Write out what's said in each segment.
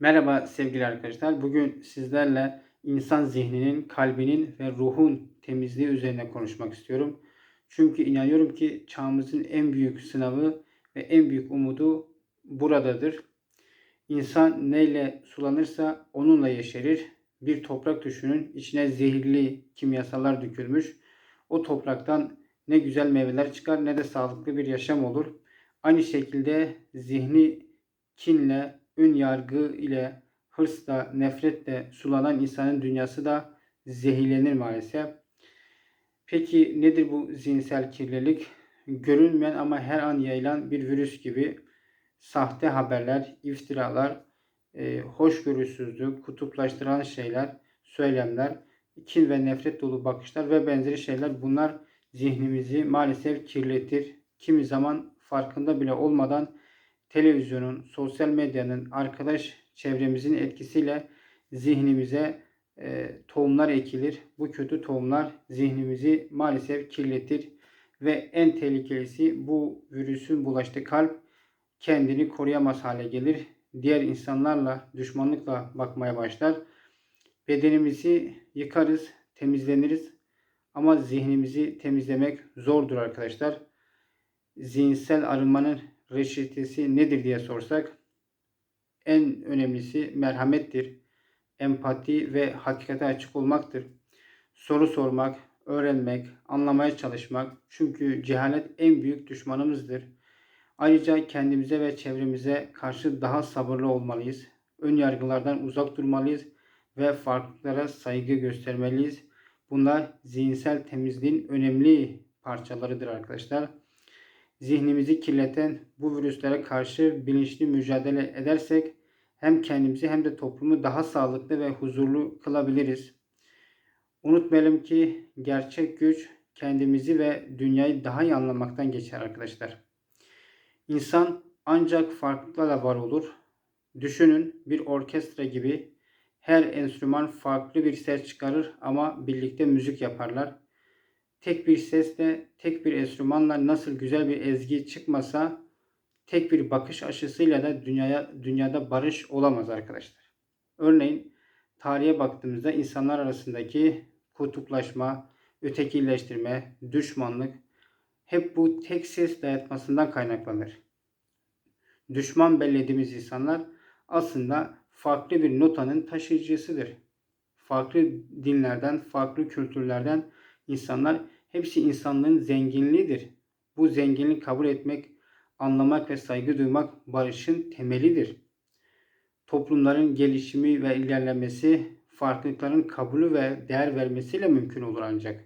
Merhaba sevgili arkadaşlar. Bugün sizlerle insan zihninin, kalbinin ve ruhun temizliği üzerine konuşmak istiyorum. Çünkü inanıyorum ki çağımızın en büyük sınavı ve en büyük umudu buradadır. İnsan neyle sulanırsa onunla yeşerir. Bir toprak düşünün, içine zehirli kimyasallar dökülmüş. O topraktan ne güzel meyveler çıkar ne de sağlıklı bir yaşam olur. Aynı şekilde zihni kinle, ön yargı ile, hırsla, nefretle sulanan insanın dünyası da zehirlenir maalesef. Peki nedir bu zihinsel kirlilik? Görünmeyen ama her an yayılan bir virüs gibi sahte haberler, iftiralar, e, hoşgörüsüzlük, kutuplaştıran şeyler, söylemler, kin ve nefret dolu bakışlar ve benzeri şeyler bunlar zihnimizi maalesef kirletir. Kimi zaman farkında bile olmadan televizyonun, sosyal medyanın, arkadaş çevremizin etkisiyle zihnimize e, tohumlar ekilir. Bu kötü tohumlar zihnimizi maalesef kirletir ve en tehlikelisi bu virüsün bulaştığı kalp kendini koruyamaz hale gelir. Diğer insanlarla düşmanlıkla bakmaya başlar. Bedenimizi yıkarız, temizleniriz ama zihnimizi temizlemek zordur arkadaşlar. Zihinsel arınmanın reçetesi nedir diye sorsak en önemlisi merhamettir. Empati ve hakikate açık olmaktır. Soru sormak, öğrenmek, anlamaya çalışmak. Çünkü cehalet en büyük düşmanımızdır. Ayrıca kendimize ve çevremize karşı daha sabırlı olmalıyız. Ön yargılardan uzak durmalıyız ve farklılıklara saygı göstermeliyiz. Bunlar zihinsel temizliğin önemli parçalarıdır arkadaşlar zihnimizi kirleten bu virüslere karşı bilinçli mücadele edersek hem kendimizi hem de toplumu daha sağlıklı ve huzurlu kılabiliriz. Unutmayalım ki gerçek güç kendimizi ve dünyayı daha iyi anlamaktan geçer arkadaşlar. İnsan ancak farklılıklarla var olur. Düşünün bir orkestra gibi her enstrüman farklı bir ses çıkarır ama birlikte müzik yaparlar tek bir sesle, tek bir enstrümanla nasıl güzel bir ezgi çıkmasa tek bir bakış aşısıyla da dünyaya dünyada barış olamaz arkadaşlar. Örneğin tarihe baktığımızda insanlar arasındaki kutuplaşma, ötekileştirme, düşmanlık hep bu tek ses dayatmasından kaynaklanır. Düşman bellediğimiz insanlar aslında farklı bir notanın taşıyıcısıdır. Farklı dinlerden, farklı kültürlerden insanlar hepsi insanlığın zenginliğidir. Bu zenginliği kabul etmek, anlamak ve saygı duymak barışın temelidir. Toplumların gelişimi ve ilerlemesi farklılıkların kabulü ve değer vermesiyle mümkün olur ancak.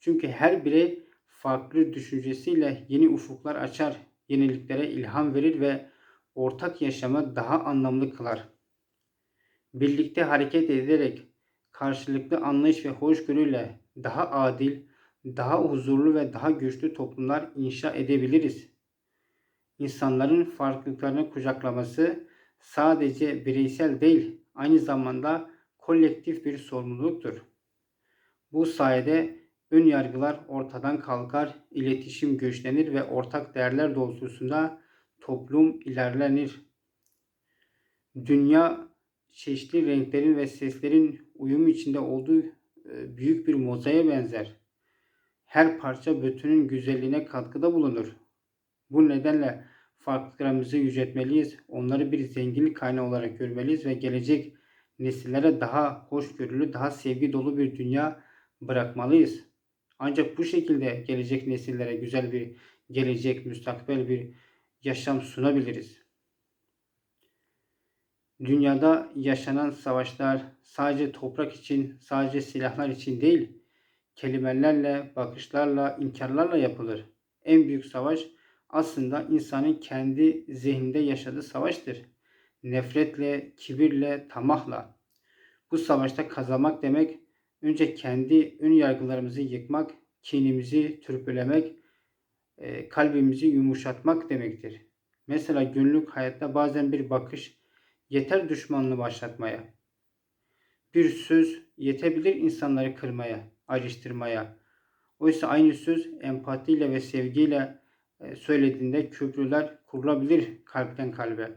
Çünkü her birey farklı düşüncesiyle yeni ufuklar açar, yeniliklere ilham verir ve ortak yaşamı daha anlamlı kılar. Birlikte hareket ederek karşılıklı anlayış ve hoşgörüyle daha adil, daha huzurlu ve daha güçlü toplumlar inşa edebiliriz. İnsanların farklılıklarını kucaklaması sadece bireysel değil, aynı zamanda kolektif bir sorumluluktur. Bu sayede ön yargılar ortadan kalkar, iletişim güçlenir ve ortak değerler doğrultusunda toplum ilerlenir. Dünya çeşitli renklerin ve seslerin uyum içinde olduğu e, büyük bir mozaiğe benzer her parça bütünün güzelliğine katkıda bulunur. Bu nedenle farklılıklarımızı yüceltmeliyiz. Onları bir zenginlik kaynağı olarak görmeliyiz ve gelecek nesillere daha hoşgörülü, daha sevgi dolu bir dünya bırakmalıyız. Ancak bu şekilde gelecek nesillere güzel bir gelecek, müstakbel bir yaşam sunabiliriz. Dünyada yaşanan savaşlar sadece toprak için, sadece silahlar için değil, kelimelerle, bakışlarla, inkarlarla yapılır. En büyük savaş aslında insanın kendi zihninde yaşadığı savaştır. Nefretle, kibirle, tamahla. Bu savaşta kazanmak demek önce kendi ön yargılarımızı yıkmak, kinimizi türpülemek, e, kalbimizi yumuşatmak demektir. Mesela günlük hayatta bazen bir bakış yeter düşmanlığı başlatmaya. Bir söz yetebilir insanları kırmaya ayrıştırmaya. Oysa aynı söz empatiyle ve sevgiyle e, söylediğinde köprüler kurulabilir kalpten kalbe.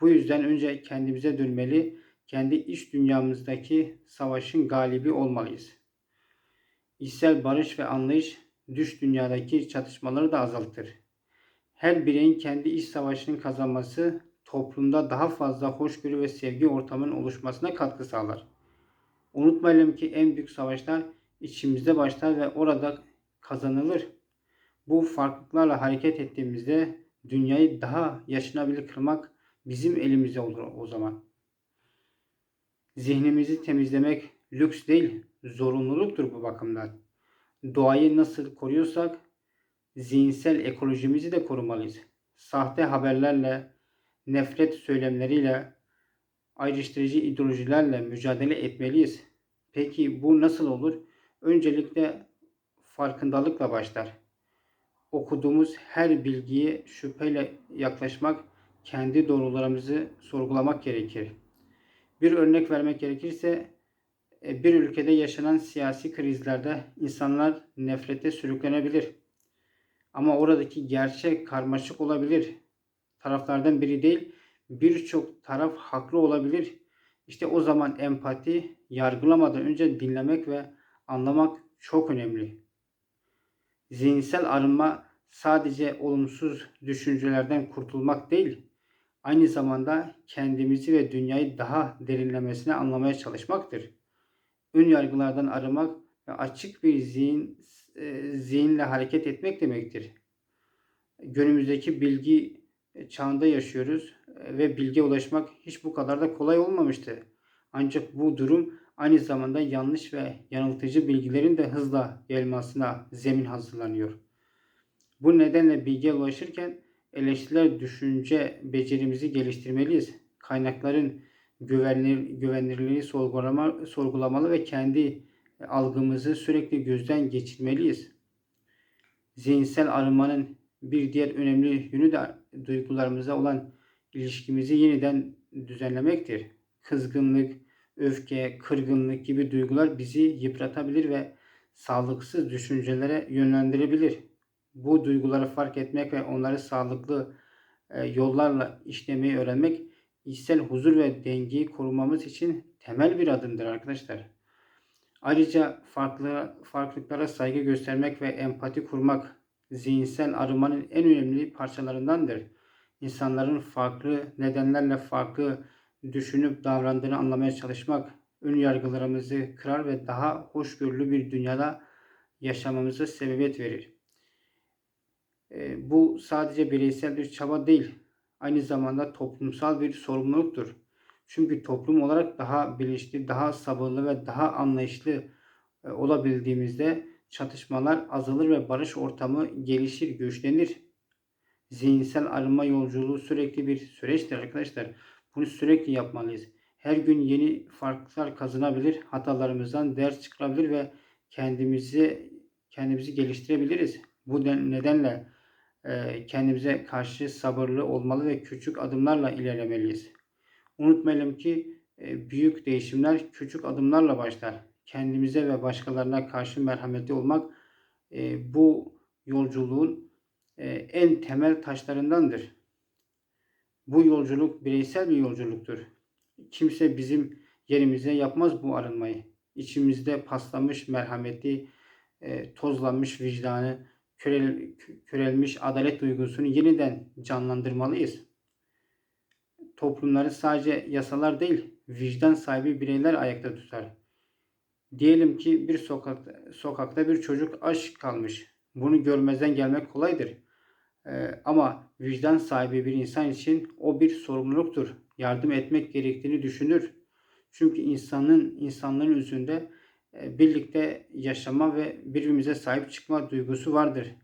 Bu yüzden önce kendimize dönmeli, kendi iç dünyamızdaki savaşın galibi olmalıyız. İçsel barış ve anlayış dış dünyadaki çatışmaları da azaltır. Her bireyin kendi iç savaşını kazanması toplumda daha fazla hoşgörü ve sevgi ortamının oluşmasına katkı sağlar. Unutmayalım ki en büyük savaşlar içimizde başlar ve orada kazanılır. Bu farklılıklarla hareket ettiğimizde dünyayı daha yaşanabilir kılmak bizim elimizde olur o zaman. Zihnimizi temizlemek lüks değil, zorunluluktur bu bakımdan. Doğayı nasıl koruyorsak zihinsel ekolojimizi de korumalıyız. Sahte haberlerle, nefret söylemleriyle, ayrıştırıcı ideolojilerle mücadele etmeliyiz. Peki bu nasıl olur? Öncelikle farkındalıkla başlar. Okuduğumuz her bilgiye şüpheyle yaklaşmak, kendi doğrularımızı sorgulamak gerekir. Bir örnek vermek gerekirse e, bir ülkede yaşanan siyasi krizlerde insanlar nefrete sürüklenebilir. Ama oradaki gerçek karmaşık olabilir. Taraflardan biri değil, birçok taraf haklı olabilir. İşte o zaman empati, yargılamadan önce dinlemek ve anlamak çok önemli. Zihinsel arınma sadece olumsuz düşüncelerden kurtulmak değil, aynı zamanda kendimizi ve dünyayı daha derinlemesine anlamaya çalışmaktır. Ön yargılardan arınmak ve açık bir zihin e, zihinle hareket etmek demektir. Günümüzdeki bilgi çağında yaşıyoruz e, ve bilgiye ulaşmak hiç bu kadar da kolay olmamıştı. Ancak bu durum aynı zamanda yanlış ve yanıltıcı bilgilerin de hızla yayılmasına zemin hazırlanıyor. Bu nedenle bilgiye ulaşırken eleştiriler düşünce becerimizi geliştirmeliyiz. Kaynakların güvenilir, güvenilirliğini sorgulama, sorgulamalı ve kendi algımızı sürekli gözden geçirmeliyiz. Zihinsel arınmanın bir diğer önemli yönü de duygularımıza olan ilişkimizi yeniden düzenlemektir. Kızgınlık, öfke, kırgınlık gibi duygular bizi yıpratabilir ve sağlıksız düşüncelere yönlendirebilir. Bu duyguları fark etmek ve onları sağlıklı e, yollarla işlemeyi öğrenmek içsel huzur ve dengeyi korumamız için temel bir adımdır arkadaşlar. Ayrıca farklı farklılıklara saygı göstermek ve empati kurmak zihinsel arınmanın en önemli parçalarındandır. İnsanların farklı nedenlerle farklı düşünüp davrandığını anlamaya çalışmak ön yargılarımızı kırar ve daha hoşgörülü bir dünyada yaşamamıza sebebiyet verir. E, bu sadece bireysel bir çaba değil, aynı zamanda toplumsal bir sorumluluktur. Çünkü toplum olarak daha bilinçli, daha sabırlı ve daha anlayışlı e, olabildiğimizde çatışmalar azalır ve barış ortamı gelişir, güçlenir. Zihinsel arınma yolculuğu sürekli bir süreçtir arkadaşlar. Bunu sürekli yapmalıyız. Her gün yeni farklar kazanabilir, hatalarımızdan ders çıkarabilir ve kendimizi kendimizi geliştirebiliriz. Bu nedenle e, kendimize karşı sabırlı olmalı ve küçük adımlarla ilerlemeliyiz. Unutmayalım ki e, büyük değişimler küçük adımlarla başlar. Kendimize ve başkalarına karşı merhametli olmak e, bu yolculuğun en temel taşlarındandır. Bu yolculuk bireysel bir yolculuktur. Kimse bizim yerimize yapmaz bu arınmayı. İçimizde paslamış merhameti, tozlanmış vicdanı, körel, körelmiş adalet duygusunu yeniden canlandırmalıyız. Toplumları sadece yasalar değil, vicdan sahibi bireyler ayakta tutar. Diyelim ki bir sokakta, sokakta bir çocuk aç kalmış. Bunu görmezden gelmek kolaydır. Ee, ama vicdan sahibi bir insan için o bir sorumluluktur. Yardım etmek gerektiğini düşünür. Çünkü insanın insanların üzerinde e, birlikte yaşama ve birbirimize sahip çıkma duygusu vardır.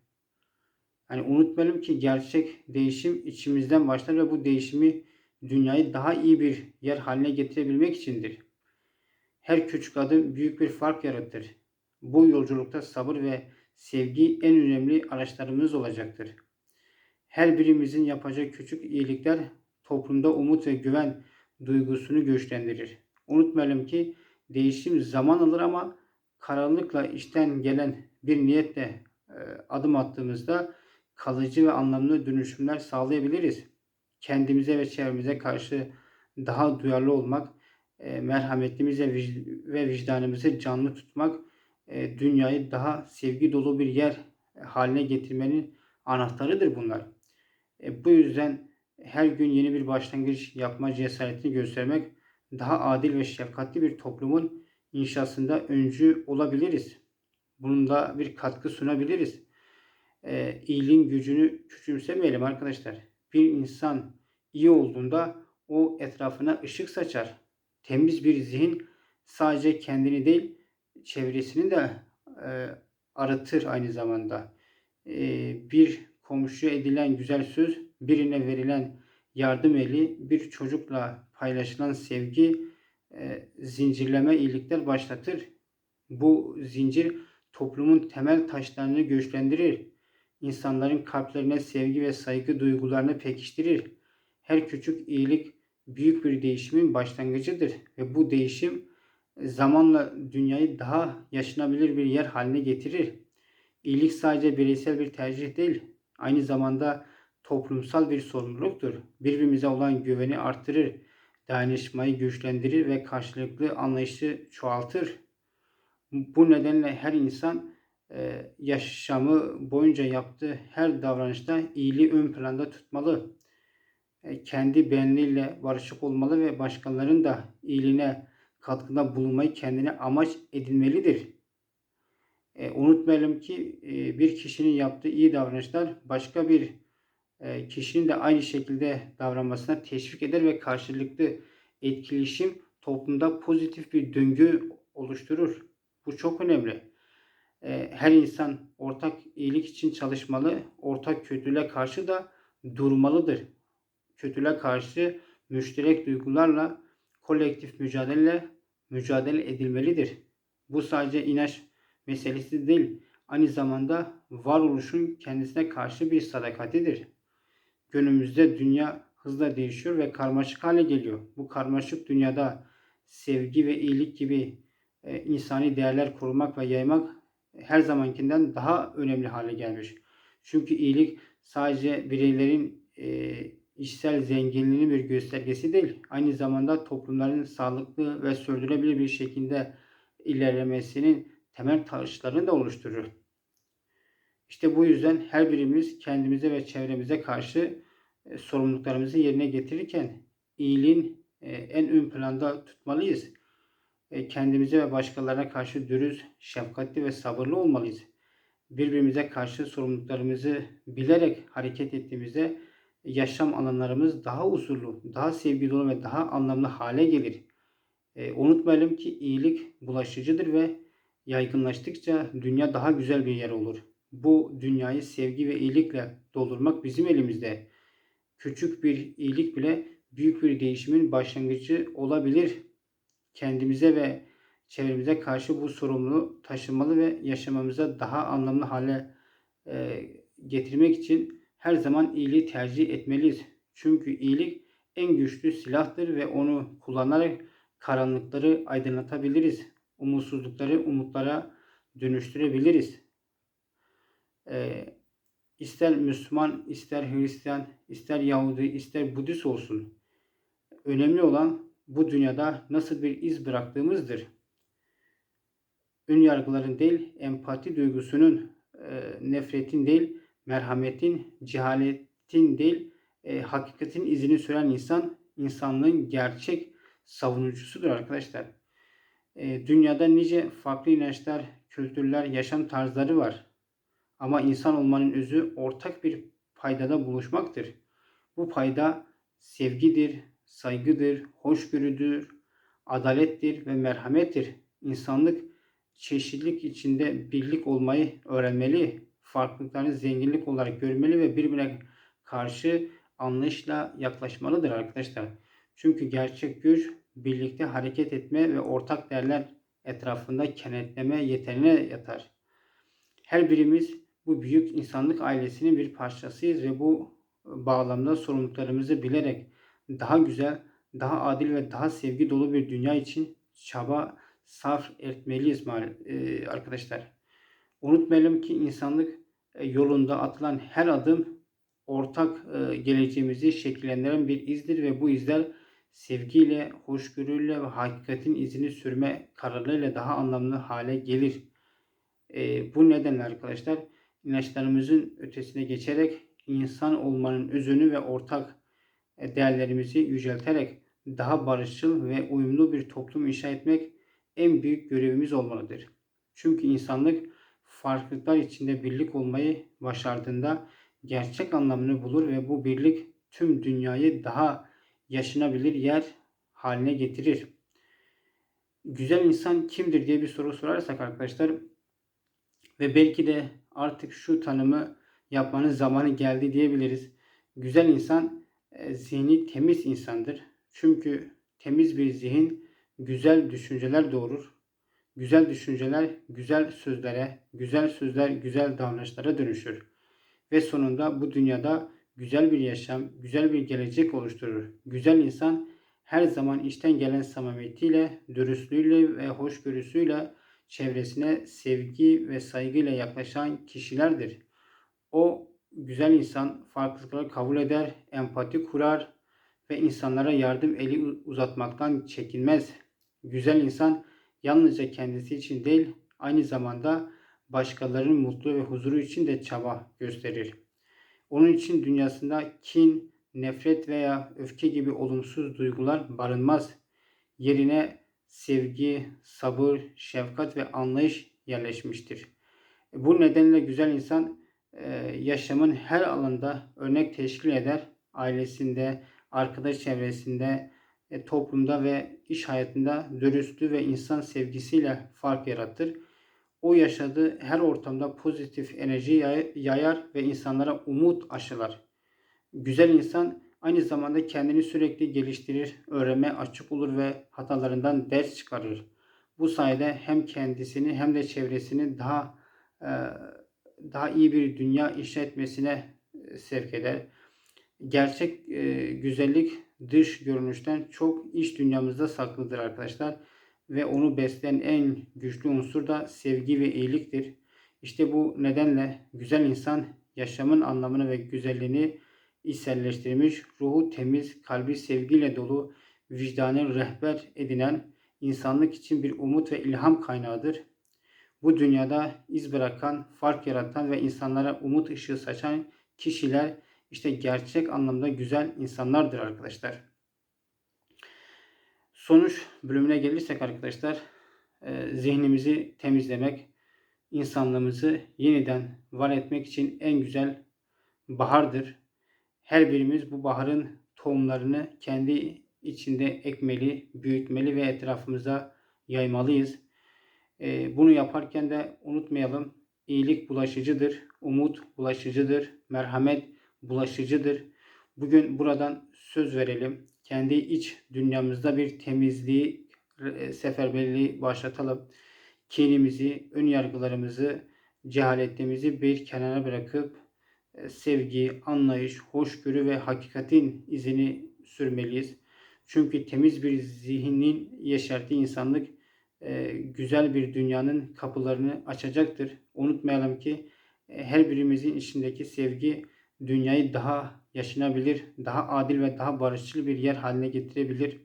Yani unutmayalım ki gerçek değişim içimizden başlar ve bu değişimi dünyayı daha iyi bir yer haline getirebilmek içindir. Her küçük adım büyük bir fark yaratır. Bu yolculukta sabır ve sevgi en önemli araçlarımız olacaktır. Her birimizin yapacağı küçük iyilikler toplumda umut ve güven duygusunu güçlendirir. Unutmayalım ki değişim zaman alır ama karanlıkla işten gelen bir niyetle e, adım attığımızda kalıcı ve anlamlı dönüşümler sağlayabiliriz. kendimize ve çevremize karşı daha duyarlı olmak, e, merhametimize ve vicdanımızı canlı tutmak, e, dünyayı daha sevgi dolu bir yer haline getirmenin anahtarıdır bunlar. E, bu yüzden her gün yeni bir başlangıç yapma cesaretini göstermek, daha adil ve şefkatli bir toplumun inşasında öncü olabiliriz. Bunun da bir katkı sunabiliriz. E, iyiliğin gücünü küçümsemeyelim arkadaşlar. Bir insan iyi olduğunda o etrafına ışık saçar. Temiz bir zihin sadece kendini değil çevresini de e, arıtır aynı zamanda. E, bir komşuya edilen güzel söz, birine verilen yardım eli, bir çocukla paylaşılan sevgi e, zincirleme iyilikler başlatır. Bu zincir toplumun temel taşlarını güçlendirir. İnsanların kalplerine sevgi ve saygı duygularını pekiştirir. Her küçük iyilik büyük bir değişimin başlangıcıdır ve bu değişim zamanla dünyayı daha yaşanabilir bir yer haline getirir. İyilik sadece bireysel bir tercih değil, aynı zamanda toplumsal bir sorumluluktur. Birbirimize olan güveni artırır, dayanışmayı güçlendirir ve karşılıklı anlayışı çoğaltır. Bu nedenle her insan e, yaşamı boyunca yaptığı her davranışta iyiliği ön planda tutmalı. E, kendi benliğiyle barışık olmalı ve başkalarının da iyiliğine katkıda bulunmayı kendine amaç edinmelidir. E, unutmayalım ki e, bir kişinin yaptığı iyi davranışlar başka bir e, kişinin de aynı şekilde davranmasına teşvik eder ve karşılıklı etkileşim toplumda pozitif bir döngü oluşturur. Bu çok önemli. E, her insan ortak iyilik için çalışmalı, ortak kötülüğe karşı da durmalıdır. Kötülüğe karşı müşterek duygularla kolektif mücadele mücadele edilmelidir. Bu sadece inanç meselesi değil, aynı zamanda varoluşun kendisine karşı bir sadakatidir. Günümüzde dünya hızla değişiyor ve karmaşık hale geliyor. Bu karmaşık dünyada sevgi ve iyilik gibi e, insani değerler korumak ve yaymak her zamankinden daha önemli hale gelmiş. Çünkü iyilik sadece bireylerin e, işsel zenginliğinin bir göstergesi değil, aynı zamanda toplumların sağlıklı ve sürdürülebilir bir şekilde ilerlemesinin temel taşlarını da oluşturur. İşte bu yüzden her birimiz kendimize ve çevremize karşı e, sorumluluklarımızı yerine getirirken iyiliğin e, en ön planda tutmalıyız. E, kendimize ve başkalarına karşı dürüst, şefkatli ve sabırlı olmalıyız. Birbirimize karşı sorumluluklarımızı bilerek hareket ettiğimizde yaşam alanlarımız daha huzurlu, daha sevgi dolu ve daha anlamlı hale gelir. Unutmayalım ki iyilik bulaşıcıdır ve yaygınlaştıkça dünya daha güzel bir yer olur. Bu dünyayı sevgi ve iyilikle doldurmak bizim elimizde. Küçük bir iyilik bile büyük bir değişimin başlangıcı olabilir. Kendimize ve çevremize karşı bu sorumluluğu taşımalı ve yaşamamıza daha anlamlı hale e, getirmek için her zaman iyiliği tercih etmeliyiz. Çünkü iyilik en güçlü silahtır ve onu kullanarak karanlıkları aydınlatabiliriz. Umutsuzlukları umutlara dönüştürebiliriz. Ee, ister Müslüman, ister Hristiyan, ister Yahudi, ister Budist olsun. Önemli olan bu dünyada nasıl bir iz bıraktığımızdır. Ön yargıların değil, empati duygusunun, e, nefretin değil, merhametin, cehaletin değil, e, hakikatin izini süren insan, insanlığın gerçek savunucusudur arkadaşlar. E, dünyada nice farklı inançlar, kültürler, yaşam tarzları var. Ama insan olmanın özü ortak bir paydada buluşmaktır. Bu payda sevgidir, saygıdır, hoşgörüdür, adalettir ve merhamettir. İnsanlık çeşitlilik içinde birlik olmayı öğrenmeli, farklılıklarını zenginlik olarak görmeli ve birbirine karşı anlayışla yaklaşmalıdır arkadaşlar. Çünkü gerçek güç birlikte hareket etme ve ortak değerler etrafında kenetleme yeteneğine yatar. Her birimiz bu büyük insanlık ailesinin bir parçasıyız ve bu bağlamda sorumluluklarımızı bilerek daha güzel, daha adil ve daha sevgi dolu bir dünya için çaba sarf etmeliyiz e, arkadaşlar. Unutmayalım ki insanlık e, yolunda atılan her adım ortak e, geleceğimizi şekillendiren bir izdir ve bu izler sevgiyle, hoşgörüyle ve hakikatin izini sürme kararlılığıyla daha anlamlı hale gelir. E, bu nedenle arkadaşlar inançlarımızın ötesine geçerek insan olmanın özünü ve ortak e, değerlerimizi yücelterek daha barışçıl ve uyumlu bir toplum inşa etmek en büyük görevimiz olmalıdır. Çünkü insanlık farklılıklar içinde birlik olmayı başardığında gerçek anlamını bulur ve bu birlik tüm dünyayı daha yaşanabilir yer haline getirir. Güzel insan kimdir diye bir soru sorarsak arkadaşlar ve belki de artık şu tanımı yapmanın zamanı geldi diyebiliriz. Güzel insan e, zihni temiz insandır. Çünkü temiz bir zihin güzel düşünceler doğurur. Güzel düşünceler güzel sözlere, güzel sözler güzel davranışlara dönüşür. Ve sonunda bu dünyada güzel bir yaşam, güzel bir gelecek oluşturur. Güzel insan her zaman içten gelen samimiyetiyle, dürüstlüğüyle ve hoşgörüsüyle çevresine sevgi ve saygıyla yaklaşan kişilerdir. O güzel insan farklılıkları kabul eder, empati kurar ve insanlara yardım eli uzatmaktan çekinmez. Güzel insan yalnızca kendisi için değil, aynı zamanda başkalarının mutlu ve huzuru için de çaba gösterir. Onun için dünyasında kin, nefret veya öfke gibi olumsuz duygular barınmaz. Yerine sevgi, sabır, şefkat ve anlayış yerleşmiştir. Bu nedenle güzel insan e, yaşamın her alanda örnek teşkil eder. Ailesinde, arkadaş çevresinde, e, toplumda ve iş hayatında dürüstlüğü ve insan sevgisiyle fark yaratır. O yaşadığı her ortamda pozitif enerji yayar ve insanlara umut aşılar. Güzel insan aynı zamanda kendini sürekli geliştirir, öğrenme açık olur ve hatalarından ders çıkarır. Bu sayede hem kendisini hem de çevresini daha e, daha iyi bir dünya inşa etmesine e, sevk eder. Gerçek e, güzellik dış görünüşten çok iç dünyamızda saklıdır arkadaşlar. Ve onu besleyen en güçlü unsur da sevgi ve iyiliktir. İşte bu nedenle güzel insan yaşamın anlamını ve güzelliğini içselleştirmiş, ruhu temiz, kalbi sevgiyle dolu, vicdanı rehber edinen, insanlık için bir umut ve ilham kaynağıdır. Bu dünyada iz bırakan, fark yaratan ve insanlara umut ışığı saçan kişiler işte gerçek anlamda güzel insanlardır arkadaşlar. Sonuç bölümüne gelirsek arkadaşlar e, zihnimizi temizlemek, insanlığımızı yeniden var etmek için en güzel bahardır. Her birimiz bu baharın tohumlarını kendi içinde ekmeli, büyütmeli ve etrafımıza yaymalıyız. E, bunu yaparken de unutmayalım iyilik bulaşıcıdır, umut bulaşıcıdır, merhamet bulaşıcıdır. Bugün buradan söz verelim. Kendi iç dünyamızda bir temizliği, e, seferberliği başlatalım. Kinimizi, ön yargılarımızı, cehaletimizi bir kenara bırakıp e, sevgi, anlayış, hoşgörü ve hakikatin izini sürmeliyiz. Çünkü temiz bir zihnin yeşerttiği insanlık e, güzel bir dünyanın kapılarını açacaktır. Unutmayalım ki her birimizin içindeki sevgi dünyayı daha yaşanabilir, daha adil ve daha barışçıl bir yer haline getirebilir.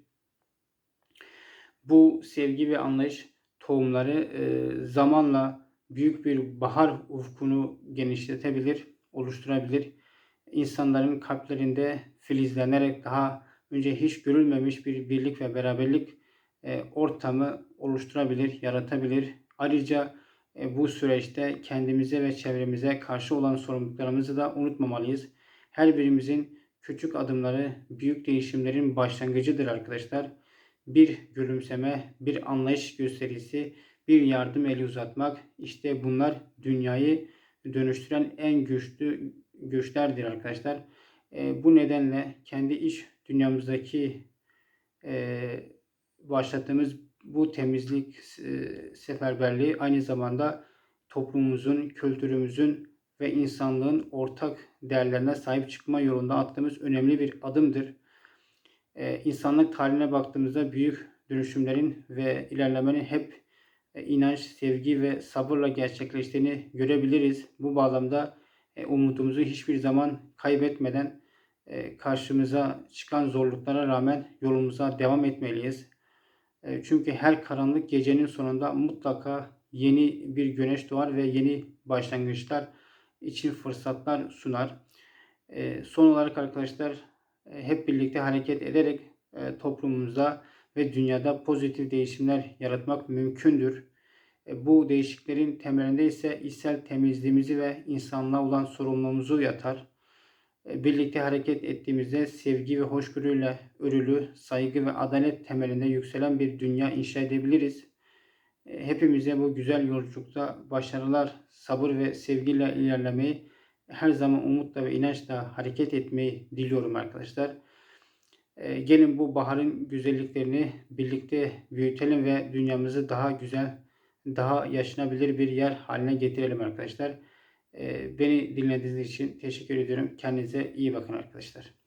Bu sevgi ve anlayış tohumları e, zamanla büyük bir bahar ufkunu genişletebilir, oluşturabilir. İnsanların kalplerinde filizlenerek daha önce hiç görülmemiş bir birlik ve beraberlik e, ortamı oluşturabilir, yaratabilir. Ayrıca e, bu süreçte kendimize ve çevremize karşı olan sorumluluklarımızı da unutmamalıyız. Her birimizin küçük adımları büyük değişimlerin başlangıcıdır arkadaşlar. Bir gülümseme, bir anlayış gösterisi, bir yardım eli uzatmak işte bunlar dünyayı dönüştüren en güçlü güçlerdir arkadaşlar. E, bu nedenle kendi iş dünyamızdaki e, başlattığımız bu temizlik e, seferberliği aynı zamanda toplumumuzun, kültürümüzün ve insanlığın ortak değerlerine sahip çıkma yolunda attığımız önemli bir adımdır. Ee, insanlık tarihine baktığımızda büyük dönüşümlerin ve ilerlemenin hep e, inanç, sevgi ve sabırla gerçekleştiğini görebiliriz. Bu bağlamda e, umudumuzu hiçbir zaman kaybetmeden e, karşımıza çıkan zorluklara rağmen yolumuza devam etmeliyiz. E, çünkü her karanlık gecenin sonunda mutlaka yeni bir güneş doğar ve yeni başlangıçlar için fırsatlar sunar. E, son olarak arkadaşlar e, hep birlikte hareket ederek e, toplumumuza ve dünyada pozitif değişimler yaratmak mümkündür. E, bu değişiklerin temelinde ise içsel temizliğimizi ve insanlığa olan sorumluluğumuzu yatar. E, birlikte hareket ettiğimizde sevgi ve hoşgörüyle örülü, saygı ve adalet temelinde yükselen bir dünya inşa edebiliriz. E, hepimize bu güzel yolculukta başarılar, sabır ve sevgiyle ilerlemeyi, her zaman umutla ve inançla hareket etmeyi diliyorum arkadaşlar. E, gelin bu baharın güzelliklerini birlikte büyütelim ve dünyamızı daha güzel, daha yaşanabilir bir yer haline getirelim arkadaşlar. E, beni dinlediğiniz için teşekkür ediyorum. Kendinize iyi bakın arkadaşlar.